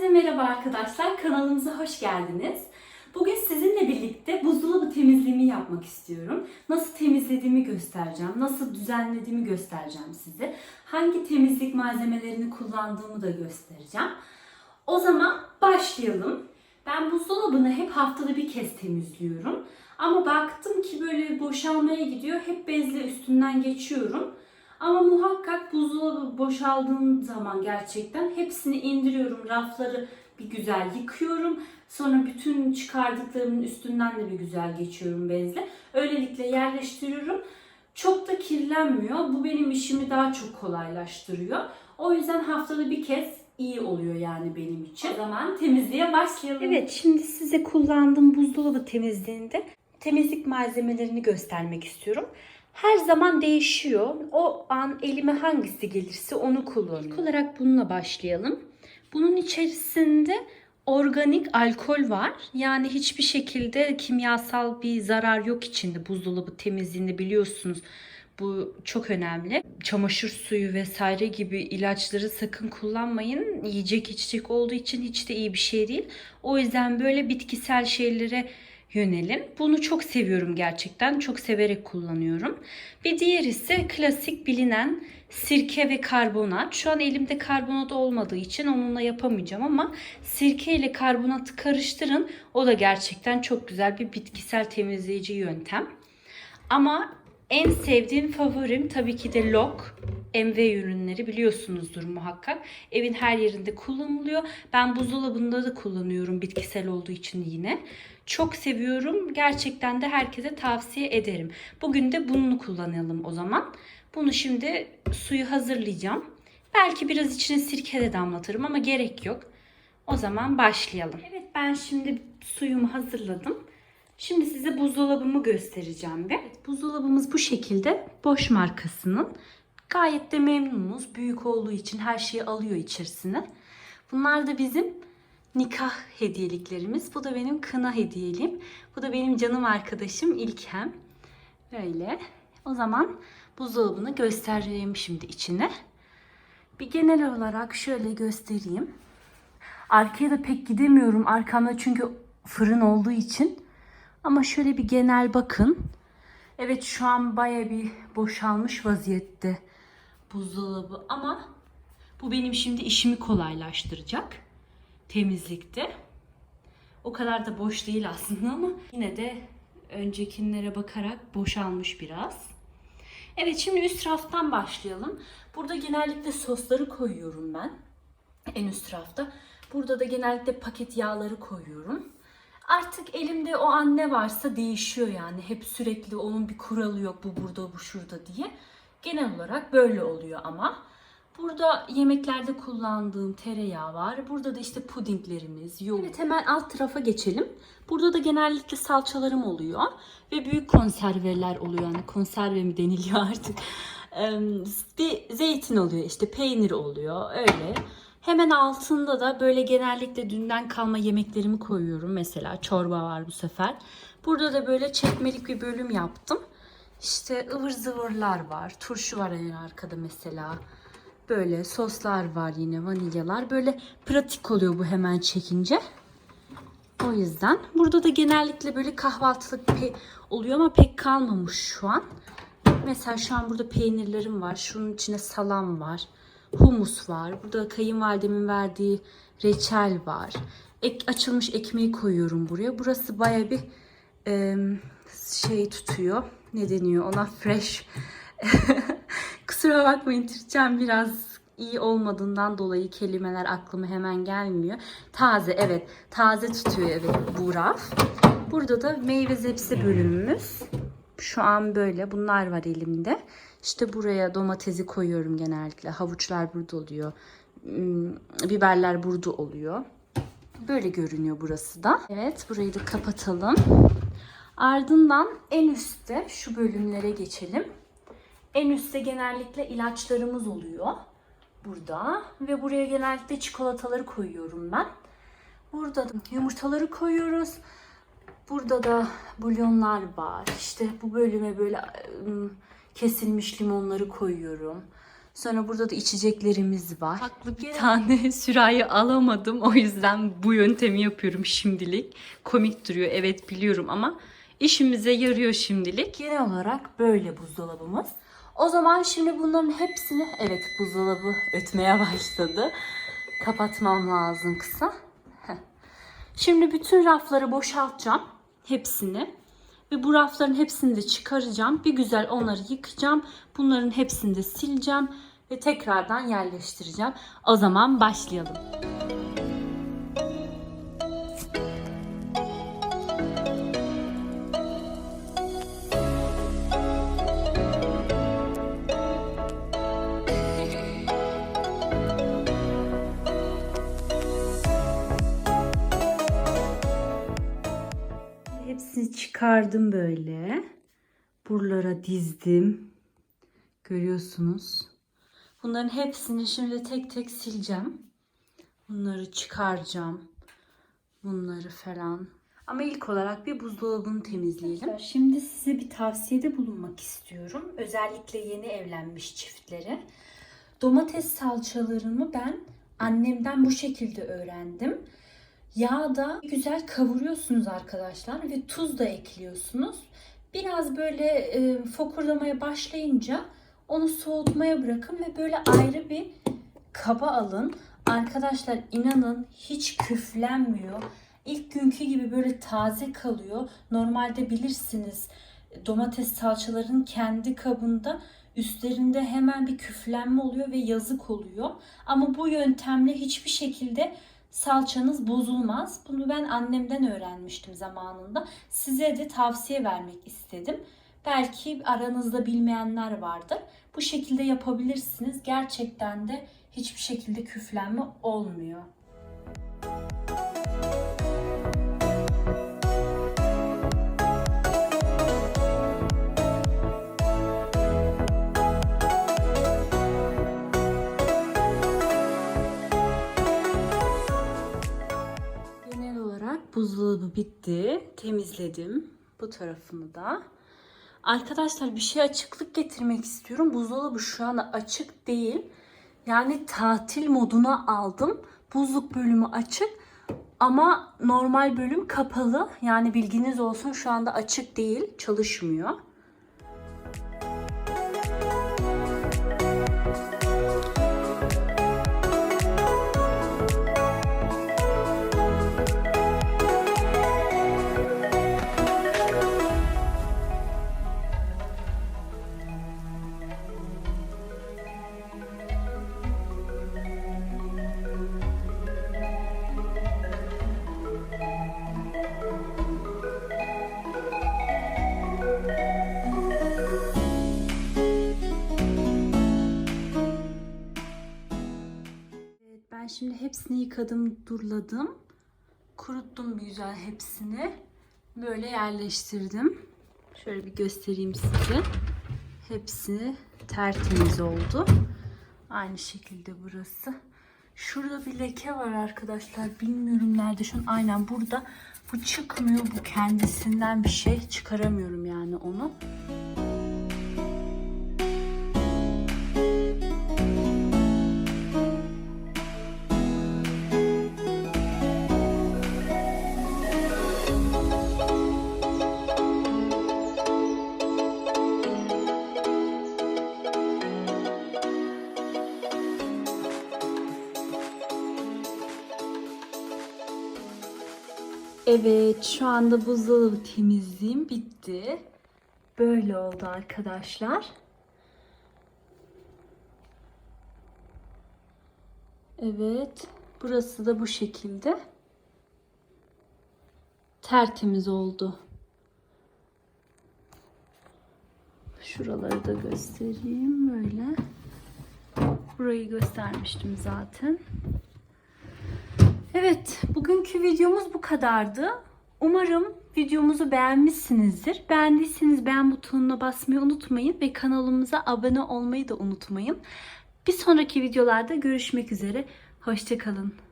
Herkese merhaba arkadaşlar. Kanalımıza hoş geldiniz. Bugün sizinle birlikte buzdolabı temizliğimi yapmak istiyorum. Nasıl temizlediğimi göstereceğim. Nasıl düzenlediğimi göstereceğim size. Hangi temizlik malzemelerini kullandığımı da göstereceğim. O zaman başlayalım. Ben buzdolabını hep haftada bir kez temizliyorum. Ama baktım ki böyle boşalmaya gidiyor. Hep bezle üstünden geçiyorum. Ama muhakkak buzdolabı boşaldığım zaman gerçekten hepsini indiriyorum. Rafları bir güzel yıkıyorum. Sonra bütün çıkardıklarımın üstünden de bir güzel geçiyorum bezle. Öylelikle yerleştiriyorum. Çok da kirlenmiyor. Bu benim işimi daha çok kolaylaştırıyor. O yüzden haftada bir kez iyi oluyor yani benim için. O zaman temizliğe başlayalım. Evet şimdi size kullandığım buzdolabı temizliğinde temizlik malzemelerini göstermek istiyorum. Her zaman değişiyor. O an elime hangisi gelirse onu kullanıyorum. İlk olarak bununla başlayalım. Bunun içerisinde organik alkol var. Yani hiçbir şekilde kimyasal bir zarar yok içinde buzdolabı temizliğinde biliyorsunuz. Bu çok önemli. Çamaşır suyu vesaire gibi ilaçları sakın kullanmayın. Yiyecek içecek olduğu için hiç de iyi bir şey değil. O yüzden böyle bitkisel şeylere yönelin. Bunu çok seviyorum gerçekten. Çok severek kullanıyorum. Bir diğer ise klasik bilinen sirke ve karbonat. Şu an elimde karbonat olmadığı için onunla yapamayacağım ama sirke ile karbonatı karıştırın. O da gerçekten çok güzel bir bitkisel temizleyici yöntem. Ama en sevdiğim favorim tabii ki de Lok. MV ürünleri biliyorsunuzdur muhakkak. Evin her yerinde kullanılıyor. Ben buzdolabında da kullanıyorum bitkisel olduğu için yine. Çok seviyorum. Gerçekten de herkese tavsiye ederim. Bugün de bunu kullanalım o zaman. Bunu şimdi suyu hazırlayacağım. Belki biraz içine sirke de damlatırım ama gerek yok. O zaman başlayalım. Evet ben şimdi suyumu hazırladım. Şimdi size buzdolabımı göstereceğim ve buzdolabımız bu şekilde Boş markasının. Gayet de memnunuz. Büyük olduğu için her şeyi alıyor içerisine. Bunlar da bizim nikah hediyeliklerimiz. Bu da benim kına hediyeliğim. Bu da benim canım arkadaşım İlkem. Böyle. O zaman buzdolabını göstereyim şimdi içine. Bir genel olarak şöyle göstereyim. Arkaya da pek gidemiyorum arkamda çünkü fırın olduğu için. Ama şöyle bir genel bakın. Evet şu an baya bir boşalmış vaziyette buzdolabı ama bu benim şimdi işimi kolaylaştıracak temizlikte. O kadar da boş değil aslında ama yine de öncekilere bakarak boşalmış biraz. Evet şimdi üst raftan başlayalım. Burada genellikle sosları koyuyorum ben. En üst rafta. Burada da genellikle paket yağları koyuyorum. Artık elimde o an ne varsa değişiyor yani. Hep sürekli onun bir kuralı yok bu burada bu şurada diye. Genel olarak böyle oluyor ama. Burada yemeklerde kullandığım tereyağı var. Burada da işte pudinglerimiz, yoğurt. Evet hemen alt tarafa geçelim. Burada da genellikle salçalarım oluyor. Ve büyük konserveler oluyor. Yani konserve mi deniliyor artık. Bir zeytin oluyor işte peynir oluyor öyle. Hemen altında da böyle genellikle dünden kalma yemeklerimi koyuyorum. Mesela çorba var bu sefer. Burada da böyle çekmelik bir bölüm yaptım. İşte ıvır zıvırlar var. Turşu var en arkada mesela. Böyle soslar var yine vanilyalar. Böyle pratik oluyor bu hemen çekince. O yüzden. Burada da genellikle böyle kahvaltılık oluyor ama pek kalmamış şu an. Mesela şu an burada peynirlerim var. Şunun içine salam var. Humus var. Burada kayınvalidemin verdiği reçel var. Ek, açılmış ekmeği koyuyorum buraya. Burası baya bir e, şey tutuyor. Ne deniyor ona? Fresh. Kusura bakmayın Türkçem biraz iyi olmadığından dolayı kelimeler aklıma hemen gelmiyor. Taze evet. Taze tutuyor evet bu raf. Burada da meyve zepse bölümümüz. Şu an böyle. Bunlar var elimde. İşte buraya domatesi koyuyorum genellikle. Havuçlar burada oluyor. Hmm, Biberler burada oluyor. Böyle görünüyor burası da. Evet burayı da kapatalım. Ardından en üstte şu bölümlere geçelim. En üstte genellikle ilaçlarımız oluyor. Burada. Ve buraya genellikle çikolataları koyuyorum ben. Burada da yumurtaları koyuyoruz. Burada da bulyonlar var. İşte bu bölüme böyle ım, kesilmiş limonları koyuyorum. Sonra burada da içeceklerimiz var. Haklı bir tane sürahi alamadım. O yüzden bu yöntemi yapıyorum şimdilik. Komik duruyor evet biliyorum ama işimize yarıyor şimdilik. Genel olarak böyle buzdolabımız. O zaman şimdi bunların hepsini evet buzdolabı ötmeye başladı. Kapatmam lazım kısa. Şimdi bütün rafları boşaltacağım. Hepsini. Ve bu rafların hepsini de çıkaracağım. Bir güzel onları yıkayacağım. Bunların hepsini de sileceğim. Ve tekrardan yerleştireceğim. O zaman başlayalım. Hepsini çıkardım böyle. Buralara dizdim. Görüyorsunuz. Bunların hepsini şimdi tek tek sileceğim. Bunları çıkaracağım. Bunları falan. Ama ilk olarak bir buzdolabını temizleyelim. Şimdi size bir tavsiyede bulunmak istiyorum. Özellikle yeni evlenmiş çiftlere. Domates salçalarımı ben annemden bu şekilde öğrendim. Yağda güzel kavuruyorsunuz arkadaşlar ve tuz da ekliyorsunuz. Biraz böyle e, fokurdamaya başlayınca onu soğutmaya bırakın ve böyle ayrı bir kaba alın. Arkadaşlar inanın hiç küflenmiyor. İlk günkü gibi böyle taze kalıyor. Normalde bilirsiniz domates salçaların kendi kabında üstlerinde hemen bir küflenme oluyor ve yazık oluyor. Ama bu yöntemle hiçbir şekilde salçanız bozulmaz. Bunu ben annemden öğrenmiştim zamanında. Size de tavsiye vermek istedim. Belki aranızda bilmeyenler vardır. Bu şekilde yapabilirsiniz. Gerçekten de hiçbir şekilde küflenme olmuyor. Bitti. Temizledim bu tarafını da. Arkadaşlar bir şey açıklık getirmek istiyorum. Buzdolabı şu anda açık değil. Yani tatil moduna aldım. Buzluk bölümü açık ama normal bölüm kapalı. Yani bilginiz olsun şu anda açık değil, çalışmıyor. Ben şimdi hepsini yıkadım, durladım. Kuruttum güzel hepsini. Böyle yerleştirdim. Şöyle bir göstereyim size. Hepsi tertemiz oldu. Aynı şekilde burası. Şurada bir leke var arkadaşlar. Bilmiyorum nerede şu an. Aynen burada. Bu çıkmıyor. Bu kendisinden bir şey. Çıkaramıyorum yani onu. Evet, şu anda buzdolabı temizliğim bitti. Böyle oldu arkadaşlar. Evet, burası da bu şekilde. Tertemiz oldu. Şuraları da göstereyim böyle. Burayı göstermiştim zaten. Evet, bugünkü videomuz bu kadardı. Umarım videomuzu beğenmişsinizdir. Beğendiyseniz beğen butonuna basmayı unutmayın ve kanalımıza abone olmayı da unutmayın. Bir sonraki videolarda görüşmek üzere. Hoşçakalın.